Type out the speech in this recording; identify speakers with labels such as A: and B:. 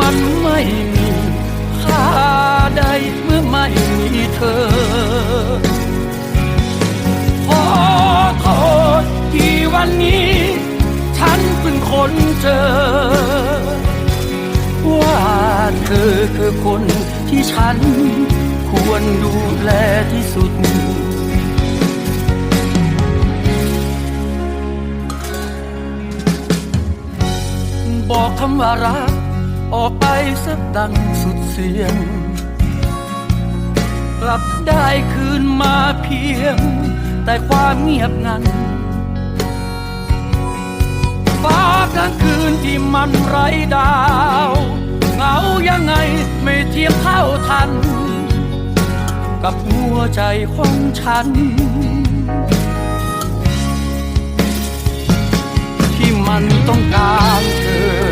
A: มันไม่มีค่าใดเมื่อไม่มีเธอ ขอโทษที่วันนี้ ฉันเพิ่งคนเจอ ว่าเธอคือคนที่ฉัน ควรดูแลที่สุดบอกคำว่ารัก ออกไปสักดังสุดเสียง กลับได้คืนมาเพียง แต่ความเงียบงันฟ้ากลางคืนที่มันไร้ดาวเหงายังไงไม่เทียบเท่าทัน กับหัวใจของฉัน ที่มันต้องการเธอ